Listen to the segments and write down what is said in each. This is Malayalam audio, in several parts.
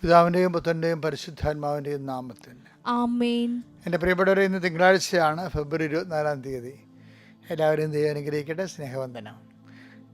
പിതാവിന്റെയും പുത്രന്റെയും പരിശുദ്ധാത്മാവിന്റെയും നാമത്തിൽ. എന്റെ പ്രിയപ്പെട്ടവരെ ഇന്ന് തിങ്കളാഴ്ചയാണ് ഫെബ്രുവരി ഇരുപത്തിനാലാം തീയതി. എല്ലാവരും ദൈവം അനുഗ്രഹിക്കട്ടെ. സ്നേഹവന്ദനം.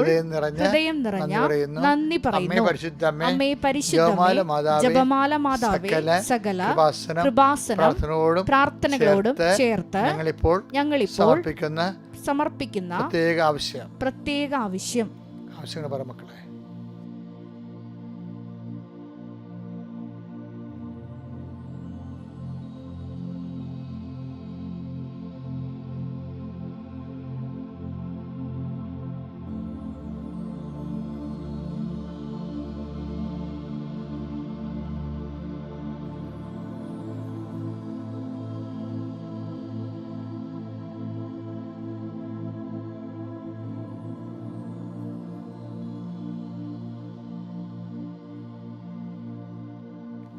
ഹൃദയം നിറഞ്ഞ നന്ദി പറയുന്നു. അമ്മേ പരിശുദ്ധമേ മാതാവേ, ജപമാല മാതാവേ സകല കൃപാസനം പ്രാർത്ഥനകളോടും ചേർത്ത് ഞങ്ങളിപ്പോൾ ഞങ്ങളിപ്പോൾ സമർപ്പിക്കുന്ന സമർപ്പിക്കുന്ന പ്രത്യേക ആവശ്യം. പ്രത്യേക ആവശ്യം. ആവശ്യങ്ങൾ പറ മക്കളെ.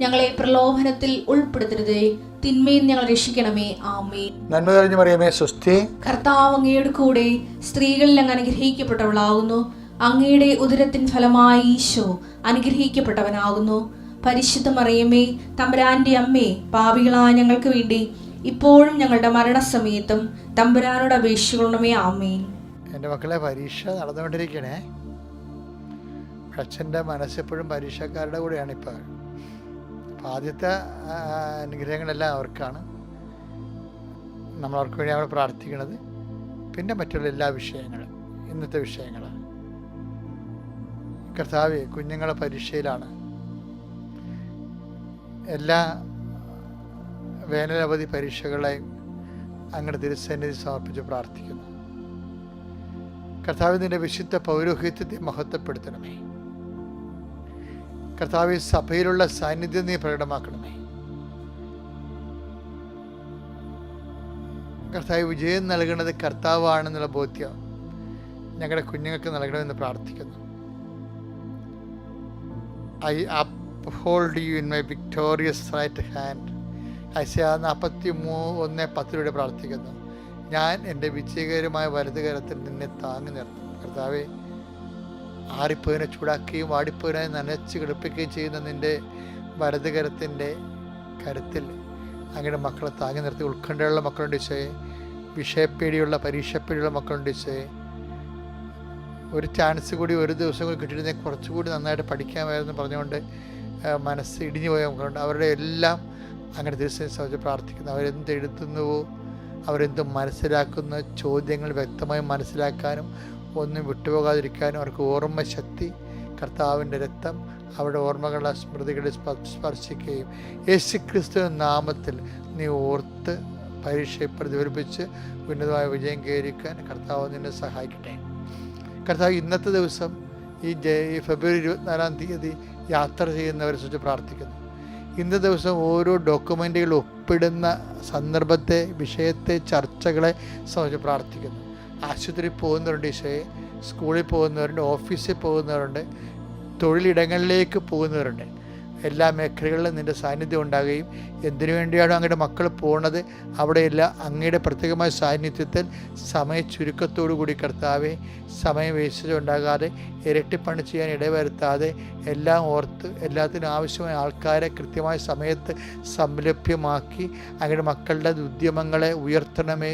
ഞങ്ങളെ പ്രലോഭനത്തിൽ ഉൾപ്പെടുത്തരുതേ. തിന്മയിൽ ഞങ്ങൾ രക്ഷിക്കണമേ. ആമേ നന്മ തെളിഞ്ഞു മറിയമേ സ്വസ്തി. കർത്താവ് അങ്ങയുടെ കൂടെ സ്ത്രീകളിൽ അങ്ങ് അനുഗ്രഹിക്കപ്പെട്ടവളാകുന്നു. അങ്ങയുടെ ഉദരത്തിൻ ഫലമായി ഈശോ അനുഗ്രഹിക്കപ്പെട്ടവനാകുന്നു. പരിശുദ്ധ മറിയമേ തമ്പുരാന്റെ അമ്മേ പാപികളായ ഞങ്ങൾക്ക് വേണ്ടി ഇപ്പോഴും ഞങ്ങളുടെ മരണസമയത്തും തമ്പുരാനോട് അപേക്ഷിക്കണമേ. ആമേൻ. എന്റെ മക്കളെ പരീക്ഷ നടന്നുകൊണ്ടിരിക്കണേ. അച്ഛന്റെ മനസ്സെപ്പോഴും പരീക്ഷക്കാരുടെ കൂടെയാണ് ഇപ്പോൾ ആദ്യത്തെ അനുഗ്രഹങ്ങളെല്ലാം അവർക്കാണ്. നമ്മൾ അവർക്ക് വേണ്ടി നമ്മൾ പ്രാർത്ഥിക്കുന്നത്. പിന്നെ മറ്റുള്ള എല്ലാ വിഷയങ്ങളും ഇന്നത്തെ വിഷയങ്ങൾ കർത്താവ് കുഞ്ഞുങ്ങളെ പരീക്ഷയിലാണ്. എല്ലാ വേനലവധി പരീക്ഷകളെയും അങ്ങയുടെ തിരുസന്നിധി സമർപ്പിച്ച് പ്രാർത്ഥിക്കുന്നു. കർത്താവിന്റെ വിശുദ്ധ പൗരോഹിത്യത്തെ മഹത്വപ്പെടുത്തണമേ. കർത്താവ് സഭയിലുള്ള സാന്നിധ്യം നീ പ്രകടമാക്കണമേ. കർത്താവ് വിജയം നൽകുന്നത് കർത്താവാണെന്നുള്ള ബോധ്യം ഞങ്ങളുടെ കുഞ്ഞുങ്ങൾക്ക് നൽകണമെന്ന് പ്രാർത്ഥിക്കുന്നു. I uphold you in my victorious right hand ഐസ നാൽപ്പത്തി മൂ ഒന്ന് പത്തിലൂടെ പ്രാർത്ഥിക്കുന്നു. ഞാൻ എന്റെ വിജയകരമായ വലതുകരത്തിൽ നിന്നെ താങ്ങി നിർത്തും കർത്താവെ ആറിപ്പോയതിനെ ചൂടാക്കുകയും വാടിപ്പോയിനെ നനച്ച് കിടപ്പിക്കുകയും ചെയ്യുന്ന നിന്റെ വലതുകരത്തിന്റെ കരുത്തിൽ അങ്ങയുടെ മക്കളെ താങ്ങി നിർത്തി. ഉത്കണ്ഠയുള്ള മക്കളുണ്ട് ഈശോയെ. വിഷയപ്പേടിയുള്ള പരീക്ഷപ്പേടിയുള്ള മക്കളുണ്ട് ഈശോയെ. ഒരു ചാൻസ് കൂടി ഒരു ദിവസം കൂടി കിട്ടിയിരുന്നേ കുറച്ചുകൂടി നന്നായിട്ട് പഠിക്കാമായിരുന്നു പറഞ്ഞുകൊണ്ട് മനസ്സ് ഇടിഞ്ഞു പോയ മക്കളുണ്ട്. അവരുടെ എല്ലാം അങ്ങനെ ദിവസം സഹിച്ച് പ്രാർത്ഥിക്കുന്നു. അവരെന്ത് എഴുതുന്നുവോ അവരെന്ത് മനസ്സിലാക്കുന്ന ചോദ്യങ്ങൾ വ്യക്തമായി മനസ്സിലാക്കാനും ഒന്നും വിട്ടുപോകാതിരിക്കാനും അവർക്ക് ഓർമ്മ ശക്തി കർത്താവിന്റെ രക്തം അവരുടെ ഓർമ്മകളെ സ്മൃതികളെ സ്പ- സ്പർശിക്കുകയും യേശു ക്രിസ്തു നാമത്തിൽ നീ ഓർത്ത് പരീക്ഷയെ പ്രതിഫലിപ്പിച്ച് ഉന്നതമായ വിജയം കയറിക്കാൻ കർത്താവ് നിന്നെ സഹായിക്കട്ടെ. കർത്താവ് ഇന്നത്തെ ദിവസം ഈ ഈ ഫെബ്രുവരി ഇരുപത്തിനാലാം തീയതി യാത്ര ചെയ്യുന്നവരെ കുറിച്ച് പ്രാർത്ഥിക്കുന്നു. ഇന്ന ദിവസം ഓരോ ഡോക്യുമെന്റുകൾ ഒപ്പിടുന്ന സന്ദർഭത്തെ വിഷയത്തെ ചർച്ചകളെ സംബന്ധിച്ച് പ്രാർത്ഥിക്കുന്നു. ആശുപത്രിയിൽ പോകുന്നവരുണ്ട് ഈശോയെ. സ്കൂളിൽ പോകുന്നവരുണ്ട് ഓഫീസിൽ പോകുന്നവരുണ്ട് തൊഴിലിടങ്ങളിലേക്ക് പോകുന്നവരുണ്ട്. എല്ലാ മേഖലകളിലും നിന്റെ സാന്നിധ്യം ഉണ്ടാകുകയും എന്തിനു വേണ്ടിയാണോ അങ്ങയുടെ മക്കൾ പോകുന്നത് അവിടെയെല്ലാം അങ്ങയുടെ പ്രത്യേകമായ സാന്നിധ്യത്തിൽ സമയ ചുരുക്കത്തോടു കൂടി കർത്താവെ സമയം വേസ്റ്റ് ഉണ്ടാകാതെ ഇരട്ടിപ്പണി ചെയ്യാൻ ഇടവരുത്താതെ എല്ലാം ഓർത്ത് എല്ലാത്തിനും ആവശ്യമായ ആൾക്കാരെ കൃത്യമായ സമയത്ത് സംലഭ്യമാക്കി അങ്ങയുടെ മക്കളുടെ ഉദ്യമങ്ങളെ ഉയർത്തണമേ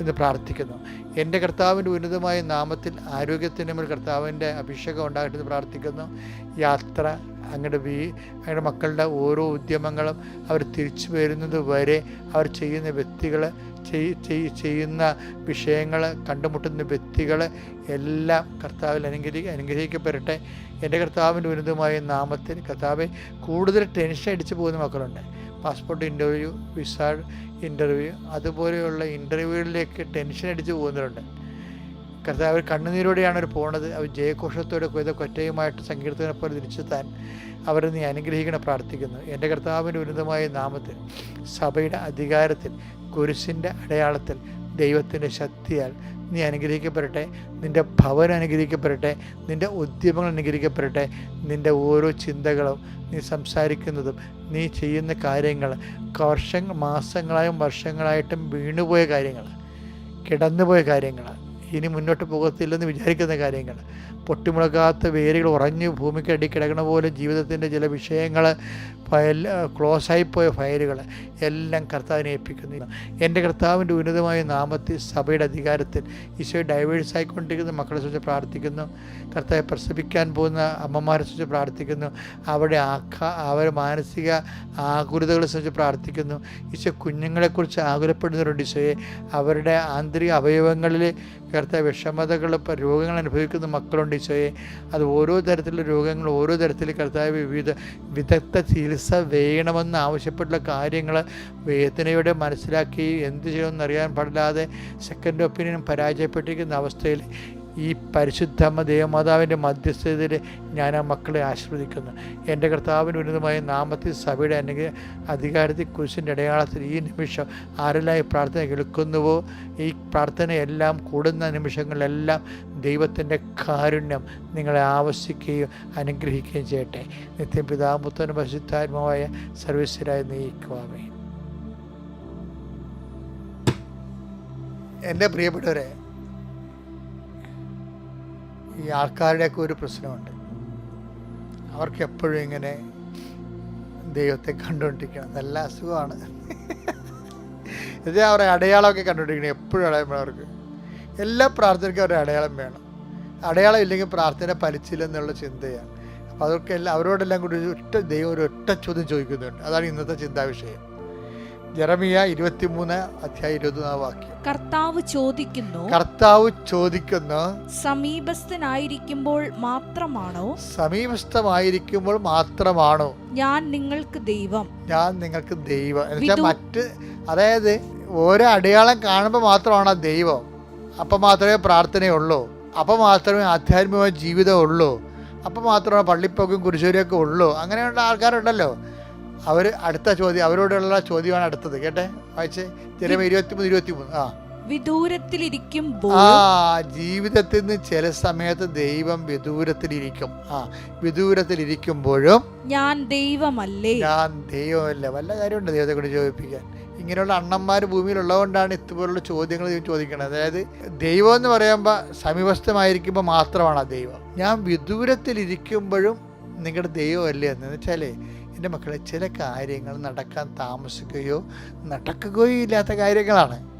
എന്ന് പ്രാർത്ഥിക്കുന്നു. എന്റെ കർത്താവിന്റെ ഉന്നതമായ നാമത്തിൽ ആരോഗ്യത്തിന്റെ മേൽ കർത്താവിന്റെ അഭിഷേകം ഉണ്ടാകട്ടെ എന്ന് പ്രാർത്ഥിക്കുന്നു. യാത്ര അങ്ങയുടെ വീ അങ്ങയുടെ മക്കളുടെ ഓരോ ഉദ്യമങ്ങളും അവർ തിരിച്ചു വരുന്നത് വരെ അവർ ചെയ്യുന്ന വ്യക്തികൾ ചെയ്- ചെയ്- ചെയ്യുന്ന വിഷയങ്ങൾ കണ്ടുമുട്ടുന്ന വ്യക്തികൾ എല്ലാം കർത്താവിൽ അനുഗ്രഹി അനുഗ്രഹിക്കപ്പെടട്ടെ. എന്റെ കർത്താവിന്റെ ഉന്നതമായ നാമത്തിൽ കർത്താവെ കൂടുതൽ ടെൻഷൻ അടിച്ചു പോകുന്ന മക്കളുണ്ട്. പാസ്പോർട്ട് ഇന്റർവ്യൂ വിസ ഇന്റർവ്യൂ അതുപോലെയുള്ള ഇന്റർവ്യൂകളിലേക്ക് ടെൻഷൻ അടിച്ച് പോകുന്നവരുണ്ട്. കർത്താവ് അവർ കണ്ണുനീരോടെയാണ് അവർ പോണത്. അവർ ജയഘോഷത്തോടെ കൊയ്ത കൊറ്റയുമായിട്ട് സങ്കീർത്തനെ പോലെ തിരിച്ചെത്താൻ അവരെ നീ അനുഗ്രഹിക്കണം പ്രാർത്ഥിക്കുന്നു. എന്റെ കർത്താവിന്റെ ഉന്നതമായ നാമത്തിൽ സഭയുടെ അധികാരത്തിൽ കുരിശിന്റെ അടയാളത്തിൽ ദൈവത്തിന്റെ ശക്തിയാൽ നീ അനുഗ്രഹിക്കപ്പെടട്ടെ. നിന്റെ ഭവനം അനുഗ്രഹിക്കപ്പെടട്ടെ. നിന്റെ ഉദ്യമങ്ങൾ അനുഗ്രഹിക്കപ്പെടട്ടെ. നിന്റെ ഓരോ ചിന്തകളും നീ സംസാരിക്കുന്നതും നീ ചെയ്യുന്ന കാര്യങ്ങൾ വർഷങ്ങൾ മാസങ്ങളായും വർഷങ്ങളായിട്ടും വീണുപോയ കാര്യങ്ങൾ കിടന്നുപോയ കാര്യങ്ങൾ ഇനി മുന്നോട്ട് പോകത്തില്ലെന്ന് വിചാരിക്കുന്ന കാര്യങ്ങൾ. പൊട്ടിമുളകാത്ത വേരുകൾ ഉറഞ്ഞു ഭൂമിക്കടി കിടക്കണ പോലെ ജീവിതത്തിന്റെ ചില വിഷയങ്ങൾ ഫയൽ ക്ലോസായിപ്പോയ ഫയലുകൾ എല്ലാം കർത്താവിനെ ഏൽപ്പിക്കുന്നു. എന്റെ കർത്താവിന്റെ ഉന്നതമായ നാമത്തിൽ സഭയുടെ അധികാരത്തിൽ ഈശോ ഡൈവേഴ്സ് ആയിക്കൊണ്ടിരിക്കുന്ന. മക്കളെ കുറിച്ച് പ്രാർത്ഥിക്കുന്നു. കർത്താവെ പ്രസവിക്കാൻ പോകുന്ന അമ്മമാരെ കുറിച്ച് പ്രാർത്ഥിക്കുന്നു. അവിടെ ആഖ അവർ മാനസിക ആകുലതകളെ കുറിച്ച് പ്രാർത്ഥിക്കുന്നു. ഈശോ കുഞ്ഞുങ്ങളെക്കുറിച്ച് ആകുലപ്പെടുന്നവരുണ്ട് ഈശോയെ. അവരുടെ ആന്തരിക അവയവങ്ങളിൽ കർത്താവ് വിഷമതകൾ രോഗങ്ങൾ അനുഭവിക്കുന്ന മക്കളുണ്ട്. ഈശോയെ അത് ഓരോ തരത്തിലുള്ള രോഗങ്ങൾ ഓരോ തരത്തിൽ കർത്താവ് വിവിധ വിദഗ്ധ ചികിത്സ വേണമെന്ന് ആവശ്യപ്പെട്ടുള്ള കാര്യങ്ങൾ വേദനയോടെ മനസ്സിലാക്കി എന്ത് ചെയ്യുമെന്ന് അറിയാൻ പാടില്ലാതെ സെക്കൻഡ് ഒപ്പീനിയൻ പരാജയപ്പെട്ടിരിക്കുന്ന അവസ്ഥയിൽ ഈ പരിശുദ്ധമ്മ ദേവമാതാവിന്റെ മധ്യസ്ഥതയിൽ ഞാൻ ആ മക്കളെ ആശീർവദിക്കുന്നു. എന്റെ കർത്താവിന് ഉന്നതമായ നാമത്തിൽ സഭയുടെ അനുഗ്രഹ അധികാരത്തിൽ കുരിശിന്റെ അടയാളത്തിൽ ഈ നിമിഷം ആരെല്ലാം ഈ പ്രാർത്ഥന കേൾക്കുന്നുവോ? ഈ പ്രാർത്ഥനയെല്ലാം കൂടുന്ന നിമിഷങ്ങളിലെല്ലാം ദൈവത്തിന്റെ കാരുണ്യം നിങ്ങളെ ആവശ്യിക്കുകയും അനുഗ്രഹിക്കുകയും ചെയ്യട്ടെ. നിത്യം പിതാമുത്തനും പരിശുദ്ധാത്മാവായ സർവീസിലായി നയിക്കുവാമേ എന്റെ പ്രിയപ്പെട്ടവരെ ഈ ആൾക്കാരുടെയൊക്കെ ഒരു പ്രശ്നമുണ്ട്. അവർക്ക് എപ്പോഴും ഇങ്ങനെ ദൈവത്തെ കണ്ടുകൊണ്ടിരിക്കണം. നല്ല അസുഖമാണ്. ഇത് അവരുടെ അടയാളമൊക്കെ കണ്ടുകൊണ്ടിരിക്കണം എപ്പോഴും അടയാളം വേണം അവർക്ക്. എല്ലാ പ്രാർത്ഥനയ്ക്കും അവരുടെ അടയാളം വേണം. അടയാളം ഇല്ലെങ്കിൽ പ്രാർത്ഥന ഫലിച്ചില്ലെന്നുള്ള ചിന്തയാണ്. അപ്പോൾ അതൊക്കെ എല്ലാം അവരോടെല്ലാം കൂടി ഒറ്റ ദൈവം ഒരു ഒറ്റ ചോദ്യം ചോദിക്കുന്നുണ്ട്. അതാണ് ഇന്നത്തെ ചിന്താ വിഷയം ജെറമിയ ഇരുപത്തിമൂന്ന് അധ്യായ ഇരുപത്തിനാല് വാക്യം. കർത്താവ് ചോദിക്കുന്നു കർത്താവ് ചോദിക്കുന്നു സമീപസ്ഥനായിരിക്കുമ്പോൾ മാത്രമാണോ? സമീപസ്ഥമായിരിക്കുമ്പോൾ മാത്രമാണോ? ഞാൻ നിങ്ങൾക്ക് ദൈവം. ഞാൻ നിങ്ങൾക്ക് ദൈവം. എന്നുവെച്ചാൽ മറ്റ് അതായത് ഓരോ അടയാളം കാണുമ്പോൾ മാത്രമാണ് ദൈവം? അപ്പം മാത്രമേ പ്രാർത്ഥനയുള്ളൂ. അപ്പം മാത്രമേ ആധ്യാത്മികമായ ജീവിതം ഉള്ളൂ. അപ്പം മാത്രമേ പള്ളിപ്പൊക്കും കുരിശൂരിയൊക്കെ ഉള്ളൂ. അങ്ങനെയുള്ള ആൾക്കാരുണ്ടല്ലോ. അവർ അടുത്ത ചോദ്യം അവരോടുള്ള ചോദ്യമാണ് അടുത്തത്. കേട്ടെ? വായിച്ചേ. ചിലപ്പോൾ ഇരുപത്തിമൂന്ന് ഇരുപത്തിമൂന്ന്. ആ. വിദൂരത്തിലിരിക്കുമ്പോൾ ആ ജീവിതത്തിൽ നിന്ന് ചില സമയത്ത് ദൈവം വിദൂരത്തിലിരിക്കും. ആ വിദൂരത്തിലിരിക്കുമ്പോഴും ഞാൻ ദൈവമല്ലേ? ഞാൻ ദൈവമല്ല. വല്ല കാര്യമുണ്ട് ദൈവത്തെ കൊണ്ട് ചോദിപ്പിക്കാൻ. ഇങ്ങനെയുള്ള അണ്ണന്മാർ ഭൂമിയിലുള്ളതുകൊണ്ടാണ് ഇതുപോലുള്ള ചോദ്യങ്ങൾ ചോദിക്കുന്നത് അതായത് ദൈവം എന്ന് പറയുമ്പോൾ സമീപസ്ഥമായിരിക്കുമ്പോൾ മാത്രമാണ് ആ ദൈവം. ഞാൻ വിദൂരത്തിലിരിക്കുമ്പോഴും നിങ്ങളുടെ ദൈവമല്ലേ എന്ന് വെച്ചാലേ എന്റെ മക്കളെ ചില കാര്യങ്ങൾ നടക്കാൻ താമസിക്കുകയോ നടക്കുകയോ ഇല്ലാത്ത കാര്യങ്ങളാണ്.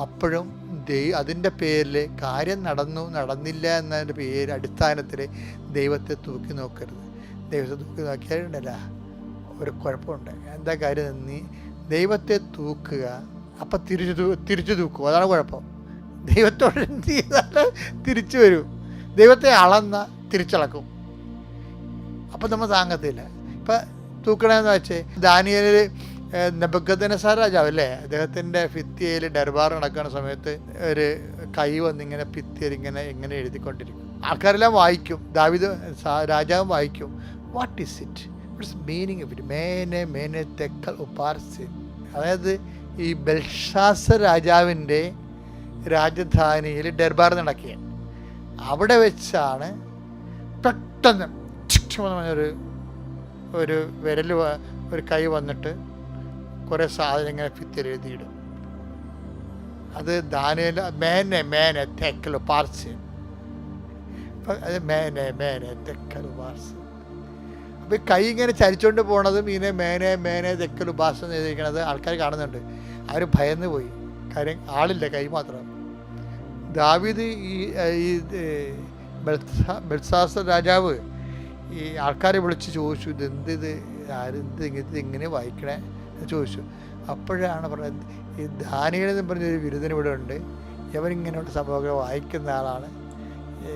അപ്പോഴും ദൈ അതിന്റെ പേരിൽ കാര്യം നടന്നു നടന്നില്ല എന്നതിന്റെ പേര് അടിസ്ഥാനത്തിൽ ദൈവത്തെ തൂക്കി നോക്കരുത്. ദൈവത്തെ തൂക്കി നോക്കിയാലുണ്ടല്ല ഒരു കുഴപ്പമുണ്ട്. എന്താ കാര്യം നീ ദൈവത്തെ തൂക്കുക അപ്പം തിരിച്ചു തിരിച്ചു തൂക്കും. അതാണ് കുഴപ്പം. ദൈവത്തോട് എന്ത് ചെയ്താൽ തിരിച്ചു വരും. ദൈവത്തെ അളന്ന തിരിച്ചളക്കും. അപ്പം നമ്മൾ താങ്ങത്തില്ല. ഇപ്പം തൂക്കണമെന്ന് വെച്ച് ദാനിയലിൽ നെബക്കത്തനസാർ രാജാവ് അല്ലേ അദ്ദേഹത്തിന്റെ ഭിത്തിയിൽ ഡർബാർ നടക്കുന്ന സമയത്ത് ഒരു കൈ വന്നിങ്ങനെ ഭിത്തിയിൽ ഇങ്ങനെ ഇങ്ങനെ എഴുതിക്കൊണ്ടിരിക്കും. ആൾക്കാരെല്ലാം വായിക്കും. ദാവിദ് രാജാവ് വായിക്കും. What is it its meaning it മേനെ മേനെ തെക്കൽ ഉപാർസിൻ. അതായത് ഈ ബൽഷാസ രാജാവിന്റെ രാജധാനിയിൽ ഡർബാർ നടക്കുകയാണ്. അവിടെ വെച്ചാണ് പെട്ടെന്ന് പറഞ്ഞൊരു ഒരു വിരൽ ഒരു കൈ വന്നിട്ട് കുറേ സാധനം ഇങ്ങനെ ഭിത്തിയിൽ എഴുതിയിടും. അത് ദാനേൽ മേനെ മേനെ തെക്കൽ പാർസ്. അത് മേനെ മേനെ തെക്കൽ പാർസ്. അപ്പം ഈ കൈ ഇങ്ങനെ ചരിച്ചുകൊണ്ട് പോണതും ഇതിനെ മേനെ മേനെ തെക്കൽ പാർസ് എന്ന് എഴുതിയിരിക്കണത് ആൾക്കാർ കാണുന്നുണ്ട്. അവർ ഭയന്ന് പോയി. കാര്യം ആളില്ല കൈ മാത്രം. ദാവിദ് ഈ ബൽസാസ രാജാവ് ഈ ആൾക്കാരെ വിളിച്ച് ചോദിച്ചു ഇത് എന്ത് ഇത് ആരെന്ത്? ഇങ്ങനത്തെ ഇങ്ങനെ വായിക്കണേ? ചോദിച്ചു. അപ്പോഴാണ് പറഞ്ഞത് ഈ ദാനിയൽ എന്ന് പറഞ്ഞൊരു ബിരുദൻ ഇവിടെ ഉണ്ട്. ഇവരിങ്ങനെയുള്ള സംഭവങ്ങൾ വായിക്കുന്ന ആളാണ്.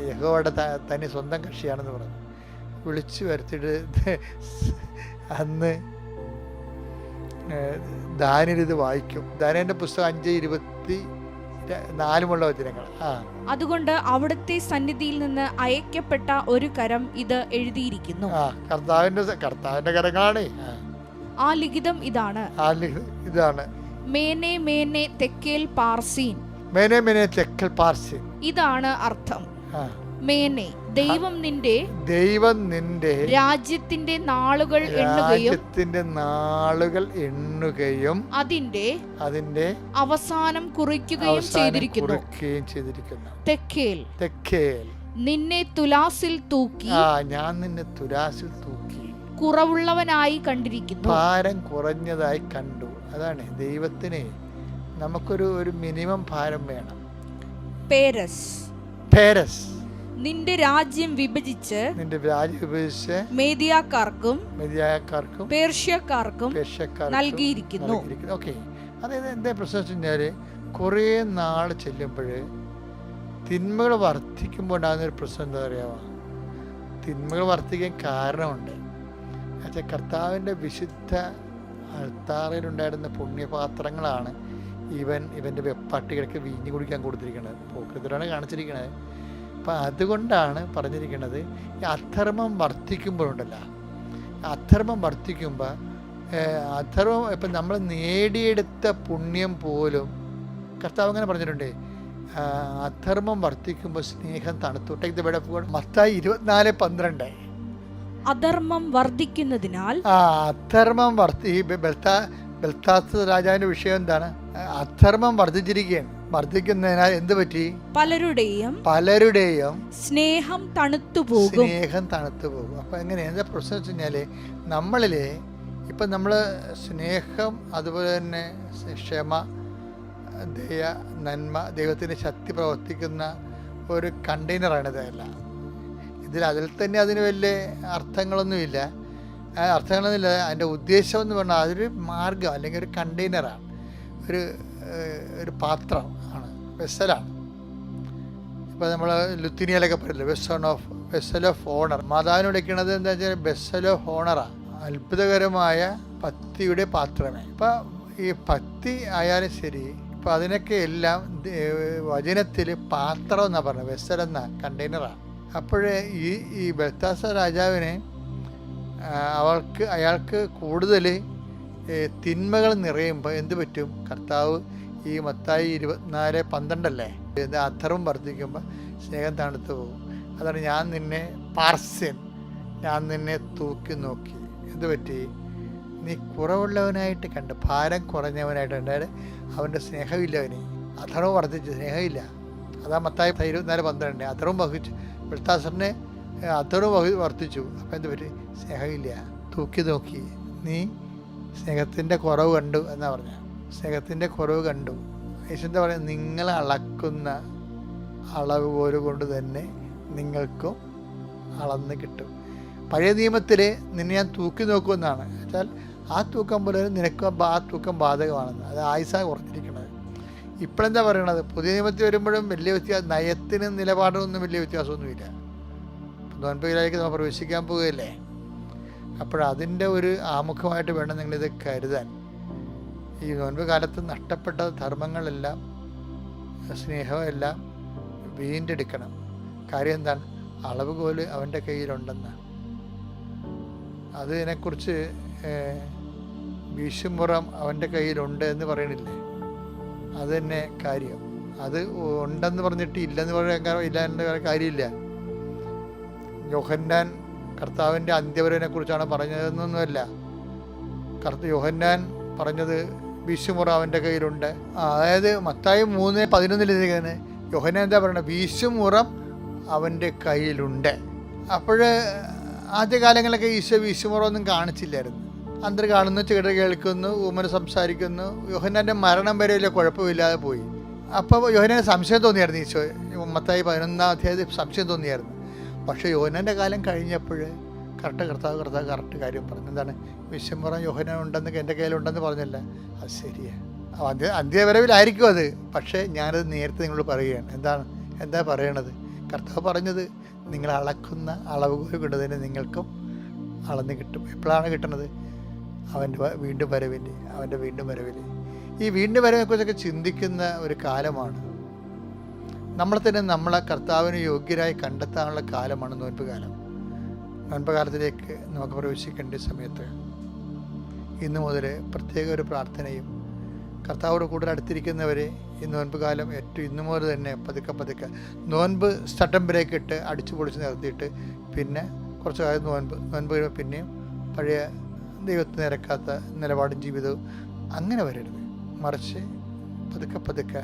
യഹോയുടെ ത- തനി സ്വന്തം കക്ഷിയാണെന്ന് പറഞ്ഞു. വിളിച്ചു വരുത്തിയിട്ട് അന്ന് ദാനിയൽ ഇത് വായിക്കും. ദാനിയന്റെ പുസ്തകം അഞ്ച് ഇരുപത്തി നാലുമുള്ള വചനങ്ങൾ. അതുകൊണ്ട് അവിടുത്തെ സന്നിധിയിൽ നിന്ന് അയക്കപ്പെട്ട ഒരു കരം ഇത് എഴുതിയിരിക്കുന്നു. കർത്താവിന്റെ കർത്താവിന്റെ കരങ്ങളാണ്. ആ. ലിഖിതം ഇതാണ്. ആ ഇതാണ്. മേനെ മേനെ തെക്കേൽ പാർസീൻ. മേനെ മേനെ തെക്കൽ പാർസീൻ. ഇതാണ് അർത്ഥം. മേനെ. ദൈവം നിന്റെ ദൈവം നിന്റെ രാജ്യത്തിന്റെ നാളുകൾ എണ്ണുകയും രാജ്യത്തിന്റെ നാളുകൾ എണ്ണുകയും അതിന്റെ അതിന്റെ അവസാനം കുറിക്കുകയും ചെയ്തിരിക്കുന്നു. കുറിക്കുകയും ചെയ്തിരിക്കുന്നു. തെക്കേൽ. തെക്കേൽ. നിന്നെ തുലാസിൽ തൂക്കി ആ ഞാൻ നിന്നെ തുലാസിൽ തൂക്കി. കുറവുള്ളവനായി കണ്ടിരിക്കുന്നു. ഭാരം കുറഞ്ഞതായി കണ്ടു. അതാണ് ദൈവത്തിന് നമുക്കൊരു ഒരു മിനിമം ഭാരം വേണം. പേരസ്. പേരസ്. നിന്റെ രാജ്യം വിഭജിച്ച് നിന്റെ രാജ്യം വിഭജിച്ച് മേദിയാക്കാർക്കും മേദിയാക്കാർക്കും പേർഷ്യക്കാർക്കും പേർഷ്യക്കാർക്കും നൽകിയിരിക്കുന്നു. ഓക്കെ. അതായത് എന്താ പ്രശ്നം വെച്ച് കഴിഞ്ഞാൽ കുറേ നാൾ ചെല്ലുമ്പോൾ തിന്മകൾ വർദ്ധിക്കുമ്പോൾ ഉണ്ടാകുന്ന ഒരു പ്രശ്നം എന്താ പറയുക തിന്മകൾ വർദ്ധിക്കാൻ കാരണമുണ്ട്. എന്നുവെച്ചാൽ കർത്താവിന്റെ വിശുദ്ധ അൾത്താറയിലുണ്ടായിരുന്ന പുണ്യപാത്രങ്ങളാണ് ഇവൻ ഇവന്റെ വെപ്പാട്ടികൾക്ക് വീഞ്ഞു കുടിക്കാൻ കൊടുത്തിരിക്കുന്നത് പോക്കത്തിലാണ് കാണിച്ചിരിക്കുന്നത് അപ്പം അതുകൊണ്ടാണ് പറഞ്ഞിരിക്കുന്നത് ഈ അധർമ്മം വർദ്ധിക്കുമ്പോഴുണ്ടല്ലോ. അധർമ്മം വർദ്ധിക്കുമ്പോൾ അധർമ്മം ഇപ്പം നമ്മൾ നേടിയെടുത്ത പുണ്യം പോലും കർത്താവ് അങ്ങനെ പറഞ്ഞിട്ടുണ്ട് അധർമ്മം വർദ്ധിക്കുമ്പോൾ സ്നേഹം തണുത്തു. Take the bed of God Mathai ഇരുപത്തിനാല് പന്ത്രണ്ട്. അധർമ്മം വർദ്ധിക്കുന്നതിനാൽ ആ അധർമ്മം വർദ്ധി ബെൽത്താ ബെൽത്താസ് രാജാവിന്റെ വിഷയം എന്താണ്? അധർമ്മം വർദ്ധിച്ചിരിക്കുകയാണ്. വർദ്ധിക്കുന്നതിനാൽ എന്ത് പറ്റി? പലരുടെയും പലരുടെയും സ്നേഹം തണുത്തു പോകും. സ്നേഹം തണുത്തു പോകും. അപ്പൊ എങ്ങനെ എന്താ പ്രശ്നം വെച്ച് കഴിഞ്ഞാൽ നമ്മളിലെ ഇപ്പൊ നമ്മൾ സ്നേഹം അതുപോലെ തന്നെ ക്ഷമ ദയ നന്മ ദൈവത്തിന്റെ ശക്തി പ്രവർത്തിക്കുന്ന ഒരു കണ്ടെയ്നറാണ് ഇതെല്ലാം. ഇതിൽ അതിൽ തന്നെ അതിന് വലിയ അർത്ഥങ്ങളൊന്നുമില്ല. അർത്ഥങ്ങളൊന്നുമില്ല. അതിന്റെ ഉദ്ദേശം എന്ന് പറഞ്ഞാൽ അതൊരു മാർഗം അല്ലെങ്കിൽ ഒരു കണ്ടെയ്നറാണ് ഒരു ഒരു പാത്രം ആണ്. വെസലാണ്. ഇപ്പോൾ നമ്മൾ ലുത്തിനിയയിലൊക്കെ പറയില്ലേ vessel of vessel of honour. മാതാവിന് വിളിക്കുന്നത് എന്താ വെച്ചാൽ വെസൽ ഓഫ് ഓണറാണ് അത്ഭുതകരമായ പത്തിയുടെ പാത്രമേ. ഇപ്പം ഈ പത്തി ആയാലും ശരി ഇപ്പം അതിനൊക്കെ എല്ലാം വചനത്തിൽ പാത്രം എന്നാണ് പറഞ്ഞത് വെസൽ എന്ന കണ്ടെയ്നറാണ് അപ്പോഴേ ഈ ഈ ബൽത്താസ രാജാവിനെ അവൾക്ക് അയാൾക്ക് കൂടുതൽ തിന്മകൾ നിറയുമ്പോൾ എന്ത് പറ്റും? കർത്താവ് ഈ മത്തായി ഇരുപത്തിനാല് പന്ത്രണ്ടല്ലേ? എന്റെ അധർവം വർദ്ധിക്കുമ്പോൾ സ്നേഹം തണുത്തു പോകും. അതാണ് ഞാൻ നിന്നെ പാർസ്യൻ ഞാൻ നിന്നെ തൂക്കി നോക്കി. എന്ത് പറ്റി? നീ കുറവുള്ളവനായിട്ട് കണ്ട് ഭാരം കുറഞ്ഞവനായിട്ട് കണ്ടാൽ അവന്റെ സ്നേഹമില്ല അവന്. അധർവം വർദ്ധിച്ചു സ്നേഹമില്ല. അതാ മത്തായി ഇരുപത്തിനാല് പന്ത്രണ്ട്. അധർവം വഹിച്ചു വെളുത്താസറിനെ അധർവം വഹി- വർദ്ധിച്ചു. അപ്പം എന്ത് പറ്റി? സ്നേഹമില്ല. തൂക്കി നോക്കി. നീ സ്നേഹത്തിന്റെ കുറവ് കണ്ടു എന്നാ പറഞ്ഞ. സ്നേഹത്തിന്റെ കുറവ് കണ്ടു. യേശു എന്താ പറയുക നിങ്ങൾ അളക്കുന്ന അളവ് പോലെ കൊണ്ട് തന്നെ നിങ്ങൾക്കും അളന്ന് കിട്ടും. പഴയ നിയമത്തിൽ നിന്നെ ഞാൻ തൂക്കി നോക്കുമെന്നാണ്. വെച്ചാൽ ആ തൂക്കം പോലെ നിനക്ക് ആ തൂക്കം ബാധകമാണെന്ന്. അത് ആയുസാണ് കുറഞ്ഞിരിക്കുന്നത്. ഇപ്പോഴെന്താ പറയണത്? പുതിയ നിയമത്തിൽ വരുമ്പോഴും വലിയ വ്യത്യാസം നയത്തിനും നിലപാടിനൊന്നും വലിയ വ്യത്യാസമൊന്നുമില്ല. നോൻപയിലേക്ക് നമ്മൾ പ്രവേശിക്കാൻ പോവുകയല്ലേ? അപ്പോഴതിന്റെ ഒരു ആമുഖമായിട്ട് വേണം നിങ്ങളിത് കരുതാൻ. ഈ നോൻപ് കാലത്ത് നഷ്ടപ്പെട്ട ധർമ്മങ്ങളെല്ലാം സ്നേഹമെല്ലാം വീണ്ടെടുക്കണം. കാര്യം എന്താണ്? അളവുകോൽ അവന്റെ കയ്യിലുണ്ടെന്നാണ് അതിനെക്കുറിച്ച് വീശുമുറം അവന്റെ കയ്യിലുണ്ട് എന്ന് പറയണില്ലേ? അത് തന്നെ കാര്യം. അത് ഉണ്ടെന്ന് പറഞ്ഞിട്ട് ഇല്ലെന്ന് പറയാൻ ഇല്ല എന്ന് കാര്യമില്ല. യോഹന്നാൻ കർത്താവിന്റെ അന്ത്യവരവിനെ കുറിച്ചാണ് പറഞ്ഞതെന്നൊന്നുമല്ല. കർത്ത യോഹന്നാൻ പറഞ്ഞത് വീശുമുറ അവന്റെ കയ്യിലുണ്ട് അതായത് മത്തായി മൂന്ന് പതിനൊന്നിൽ ഇരിക്കുന്നത് യോഹന്നാൻ എന്താ പറയുന്നത് വീശുമുറം അവന്റെ കയ്യിലുണ്ട്. അപ്പോൾ ആദ്യകാലങ്ങളിലൊക്കെ ഈശോ വീശുമുറം ഒന്നും കാണിച്ചില്ലായിരുന്നു. അന്തർ കാണുന്നു ചെടി കേൾക്കുന്നു ഊമന് സംസാരിക്കുന്നു. യോഹന്നാന്റെ മരണം വരെയല്ലേ കുഴപ്പമില്ലാതെ പോയി. അപ്പോൾ യോഹനാൻ സംശയം തോന്നിയായിരുന്നു ഈശോ. മത്തായി പതിനൊന്നാം അധ്യായത്തിൽ സംശയം തോന്നിയായിരുന്നു. പക്ഷേ യോഹനന്റെ കാലം കഴിഞ്ഞപ്പോൾ കറക്റ്റ് കർത്താവ് കർത്താവ് കറക്റ്റ് കാര്യം പറഞ്ഞു. എന്താണ്? വിശ്വമുറം യോഹന ഉണ്ടെന്ന് എന്റെ കയ്യിലുണ്ടെന്ന് പറഞ്ഞല്ല? അത് ശരിയാണ് അന്ത്യ അന്ത്യവരവിലായിരിക്കും അത്. പക്ഷേ ഞാനത് നേരത്തെ നിങ്ങളോട് പറയുകയാണ്. എന്താണ്? എന്താ പറയണത്? കർത്താവ് പറഞ്ഞത് നിങ്ങൾ അളക്കുന്ന അളവ് കിട്ടുന്നതിന് നിങ്ങൾക്കും അളന്ന് കിട്ടും. എപ്പോഴാണ് കിട്ടുന്നത് അവന്റെ വീണ്ടും വരവിന്റെ അവന്റെ വീണ്ടും വരവിൽ ഈ വീണ്ടും വരവിനെക്കുറിച്ചൊക്കെ ചിന്തിക്കുന്ന ഒരു കാലമാണ്. നമ്മളെ തന്നെ നമ്മളെ കർത്താവിന് യോഗ്യരായി കണ്ടെത്താനുള്ള കാലമാണ് നോൻപ് കാലം നോൻപ് കാലത്തിലേക്ക് നമുക്ക് പ്രവേശിക്കേണ്ട സമയത്ത് ഇന്നു മുതൽ പ്രത്യേക ഒരു പ്രാർത്ഥനയും കർത്താവോട് കൂടുതൽ അടുത്തിരിക്കുന്നവരെ ഈ നോൻപ് കാലം ഏറ്റവും ഇന്നു മുതൽ തന്നെ പതുക്കെ പതുക്കെ നോൻപ് സെപ്റ്റംബറിലേക്ക് ഇട്ട് അടിച്ചു പൊളിച്ച് നിർത്തിയിട്ട് പിന്നെ കുറച്ച് കാലം നോൻപ് നോൻപ് കഴിയുമ്പോൾ പിന്നെയും പഴയ ദൈവത്തിന് നിരക്കാത്ത നിലപാടും ജീവിതവും അങ്ങനെ വരരുത്. മറിച്ച് പതുക്കെ പതുക്കെ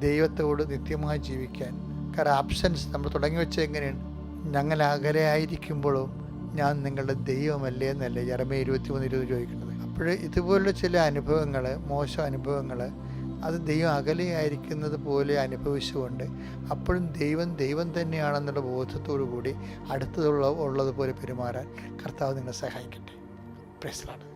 ദൈവത്തോട് നിത്യമായി ജീവിക്കാൻ. കാരണം ആപ്ഷൻസ് നമ്മൾ തുടങ്ങി വെച്ചത് എങ്ങനെയാണ്? ഞങ്ങൾ അകലെ ആയിരിക്കുമ്പോഴും ഞാൻ നിങ്ങളുടെ ദൈവമല്ലേ എന്നല്ലേ ജറമേ ഇരുപത്തി മൂന്ന് ഇരുപത് ചോദിക്കുന്നത്. അപ്പോൾ ഇതുപോലുള്ള ചില അനുഭവങ്ങൾ മോശം അനുഭവങ്ങൾ അത് ദൈവം അകലെയായിരിക്കുന്നത് പോലെ അനുഭവിച്ചുകൊണ്ട് അപ്പോഴും ദൈവം ദൈവം തന്നെയാണെന്നുള്ള ബോധത്തോടു കൂടി അടുത്തുള്ള ഉള്ളതുപോലെ പെരുമാറാൻ കർത്താവ് നിങ്ങളെ സഹായിക്കട്ടെ. പ്രശ്നമാണ്